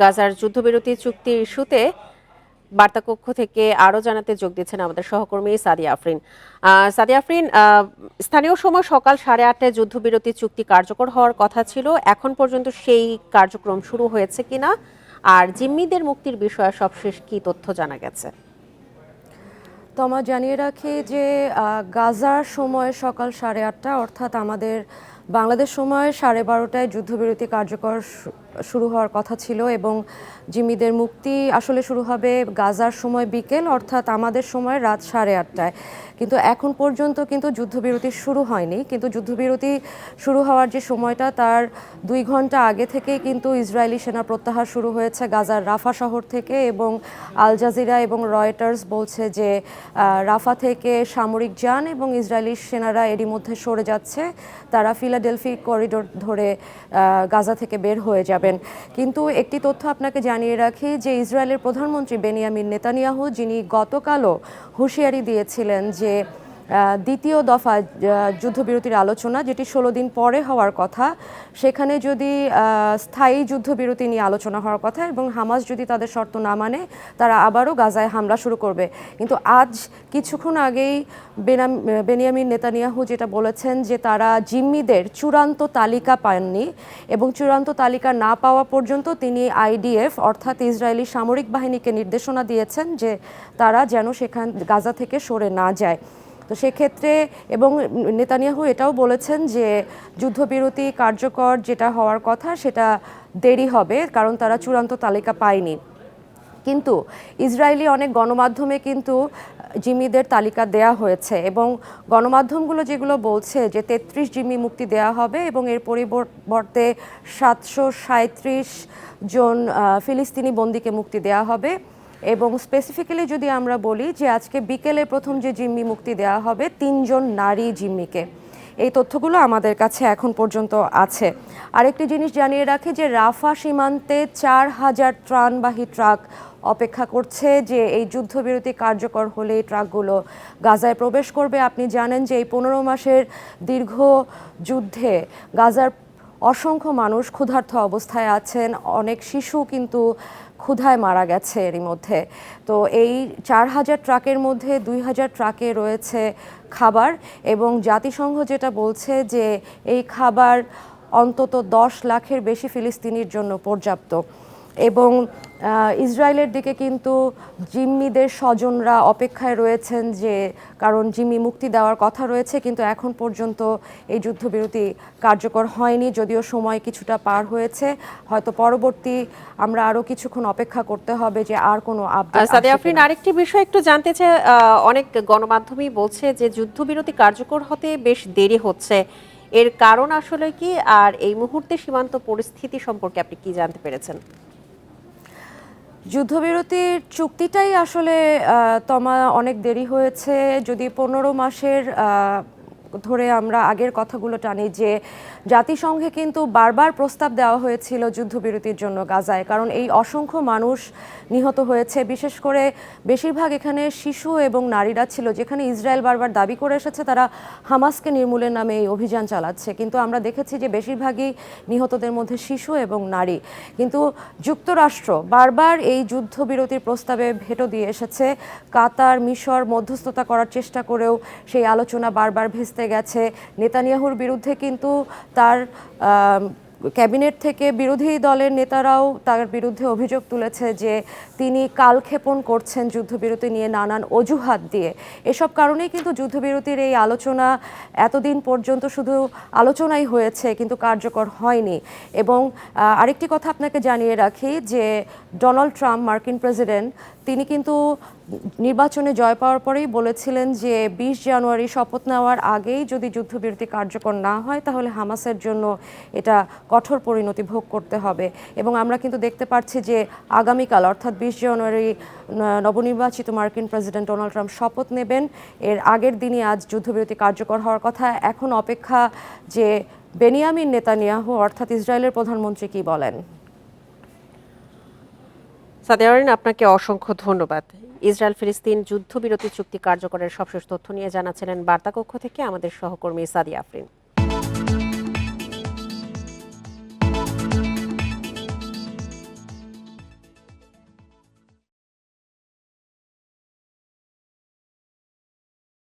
গাজার যুদ্ধবিরতি চুক্তির ইস্যুতে বার্তাকক্ষ থেকে আরও জানাতে যোগ দিচ্ছেন আমাদের সহকর্মী সাদিয়া আফরিন। সাদিয়া আফরিন স্থানীয় সময় সকাল সাড়ে আটটায় যুদ্ধবিরতি চুক্তি কার্যকর হওয়ার কথা ছিল। এখন পর্যন্ত সেই কার্যক্রম শুরু হয়েছে কিনা আর জিম্মিদের মুক্তির বিষয়ে সবশেষ কি তথ্য জানা গেছে? তমা জানিয়ে রাখি যে গাজার সময় সকাল সাড়ে আটটা অর্থাৎ আমাদের বাংলাদেশ সময় সাড়ে বারোটায় যুদ্ধবিরতি কার্যকর শুরু হওয়ার কথা ছিল এবং জিম্মিদের মুক্তি আসলে শুরু হবে গাজার সময় বিকেল, অর্থাৎ আমাদের সময় রাত সাড়ে আটটায়। কিন্তু এখন পর্যন্ত কিন্তু যুদ্ধবিরতি শুরু হয়নি। কিন্তু যুদ্ধবিরতি শুরু হওয়ার যে সময়টা, তার দুই ঘণ্টা আগে থেকেই কিন্তু ইসরায়েলি সেনা প্রত্যাহার শুরু হয়েছে গাজার রাফা শহর থেকে এবং আল জাজিরা এবং রয়টার্স বলছে যে রাফা থেকে সামরিক যান এবং ইসরায়েলি সেনারা এরই মধ্যে সরে যাচ্ছে। তারা ফিলাডেলফি করিডোর ধরে গাজা থেকে বের হয়ে যাবেন। কিন্তু একটি তথ্য আপনাকে জানিয়ে রাখি যে ইসরায়েলের প্রধানমন্ত্রী বেনিয়ামিন নেতানিয়াহু, যিনি গতকালও হুঁশিয়ারি দিয়েছিলেন যে দ্বিতীয় দফা যুদ্ধবিরতির আলোচনা, যেটি ষোলো দিন পরে হওয়ার কথা। সেখানে যদি স্থায়ী যুদ্ধবিরতি নিয়ে আলোচনা হওয়ার কথা এবং হামাস যদি তাদের শর্ত না মানে তারা আবারও গাজায় হামলা শুরু করবে। কিন্তু আজ কিছুক্ষণ আগেই বেনাম, বেনিয়ামিন নেতানিয়াহু যেটা বলেছেন যে তারা জিম্মিদের চূড়ান্ত তালিকা পাননি এবং চূড়ান্ত তালিকা না পাওয়া পর্যন্ত তিনি আইডিএফ, অর্থাৎ ইসরায়েলি সামরিক বাহিনীকে নির্দেশনা দিয়েছেন যে তারা যেন সেখান, গাজা থেকে সরে না যায়। তো সেক্ষেত্রে এবং নেতানিয়াহু এটাও বলেছেন যে যুদ্ধবিরতি কার্যকর যেটা হওয়ার কথা সেটা দেরি হবে, কারণ তারা চূড়ান্ত তালিকা পায়নি। কিন্তু ইসরায়েলি অনেক গণমাধ্যমে কিন্তু জিম্মিদের তালিকা দেয়া হয়েছে এবং গণমাধ্যমগুলো যেগুলো বলছে যে তেত্রিশ জিম্মি মুক্তি দেয়া হবে এবং এর পরিবর্তে সাতশো সাঁত্রিশ জন ফিলিস্তিনি বন্দিকে মুক্তি দেয়া হবে। এবং স্পেসিফিক্যালি যদি আমরা বলি যে আজকে বিকেলে প্রথম যে জিম্মি মুক্তি দেওয়া হবে, তিনজন নারী জিম্মিকে। এই তথ্যগুলো আমাদের কাছে এখন পর্যন্ত আছে। আরেকটি জিনিস জানিয়ে রাখি যে রাফা সীমান্তে চার হাজার ত্রাণবাহী ট্রাক অপেক্ষা করছে যে এই যুদ্ধবিরতি কার্যকর হলে এই ট্রাকগুলো গাজায় প্রবেশ করবে। আপনি জানেন যে এই পনেরো মাসের দীর্ঘ যুদ্ধে গাজার অসংখ্য মানুষ ক্ষুধার্থ অবস্থায় আছেন। অনেক শিশু কিন্তু ক্ষুধায় মারা গেছে এরই মধ্যে। তো এই চার হাজার ট্রাকের মধ্যে দুই হাজার ট্রাকে রয়েছে খাবার এবং জাতিসংঘ যেটা বলছে যে এই খাবার অন্তত দশ লাখের বেশি ফিলিস্তিনির জন্য পর্যাপ্ত। এবং ইসরায়েলের দিকে কিন্তু জিম্মিদের স্বজনরা অপেক্ষায় রয়েছেন যে কারণ জিম্মি মুক্তি দেওয়ার কথা রয়েছে কিন্তু এখন পর্যন্ত এই যুদ্ধবিরতি কার্যকর হয়নি যদিও সময় কিছুটা পার হয়েছে। হয়তো পরবর্তী আমরা আরও কিছুক্ষণ অপেক্ষা করতে হবে যে আর কোনো আপডেট আফরিন আরেকটি বিষয় একটু জানতে চাই অনেক গণমাধ্যমই বলছে যে যুদ্ধবিরতি কার্যকর হতে বেশ দেরি হচ্ছে। এর কারণ আসলে কি? আর এই মুহূর্তে সীমান্ত পরিস্থিতি সম্পর্কে আপনি কি জানতে পেরেছেন? যুদ্ধবিরতির চুক্তিটাই আসলে তোমা অনেক দেরি হয়েছে। যদি পনেরো মাসের ধরে আমরা আগের কথাগুলো টানি যে জাতিসংঘে কিন্তু বারবার প্রস্তাব দেওয়া হয়েছিল যুদ্ধবিরতির জন্য গাজায়, কারণ এই অসংখ্য মানুষ নিহত হয়েছে। বিশেষ করে বেশিরভাগ এখানে শিশু এবং নারীরা ছিল, যেখানে ইসরায়েল বারবার দাবি করে এসেছে তারা হামাসকে নির্মূলের নামে এই অভিযান চালাচ্ছে। কিন্তু আমরা দেখেছি যে বেশিরভাগই নিহতদের মধ্যে শিশু এবং নারী। কিন্তু যুক্তরাষ্ট্র বারবার এই যুদ্ধবিরতির প্রস্তাবে ভেটো দিয়ে এসেছে। কাতার, মিশর মধ্যস্থতা করার চেষ্টা করেও সেই আলোচনা বারবার ভেস্তে গেছে। নেতানিয়াহুর বিরুদ্ধে কিন্তু তার ক্যাবিনেট থেকে বিরোধী দলের নেতারাও তার বিরুদ্ধে অভিযোগ তুলেছে যে তিনি কালক্ষেপণ করছেন যুদ্ধবিরতি নিয়ে নানান অজুহাত দিয়ে। এসব কারণেই কিন্তু যুদ্ধবিরতির এই আলোচনা এতদিন পর্যন্ত শুধু আলোচনাই হয়েছে, কিন্তু কার্যকর হয়নি। এবং আরেকটি কথা আপনাকে জানিয়ে রাখি যে ডোনাল্ড ট্রাম্প, মার্কিন প্রেসিডেন্ট তিনি কিন্তু নির্বাচনে জয় পাওয়ার পরেই বলেছিলেন যে বিশ জানুয়ারি শপথ নেওয়ার আগেই যদি যুদ্ধবিরতি কার্যকর না হয়, তাহলে হামাসের জন্য এটা কঠোর পরিণতি ভোগ করতে হবে। এবং আমরা কিন্তু দেখতে পাচ্ছি যে আগামীকাল, অর্থাৎ বিশ জানুয়ারি নবনির্বাচিত মার্কিন প্রেসিডেন্ট ডোনাল্ড ট্রাম্প শপথ নেবেন। এর আগের দিনই আজ যুদ্ধবিরতি কার্যকর হওয়ার কথা। এখন অপেক্ষা যে বেনিয়ামিন নেতানিয়াহু, অর্থাৎ ইসরায়েলের প্রধানমন্ত্রী কি বলেন? সাদিয়া আফরিন আপনাকে অসংখ্য ধন্যবাদ। ইসরায়েল ফিলিস্তিন যুদ্ধবিরতি চুক্তি কার্যকরের সবশেষ তথ্য নিয়ে জানাচ্ছিলেন বার্তাকক্ষ থেকে আমাদের সহকর্মী সাদি আফরিন।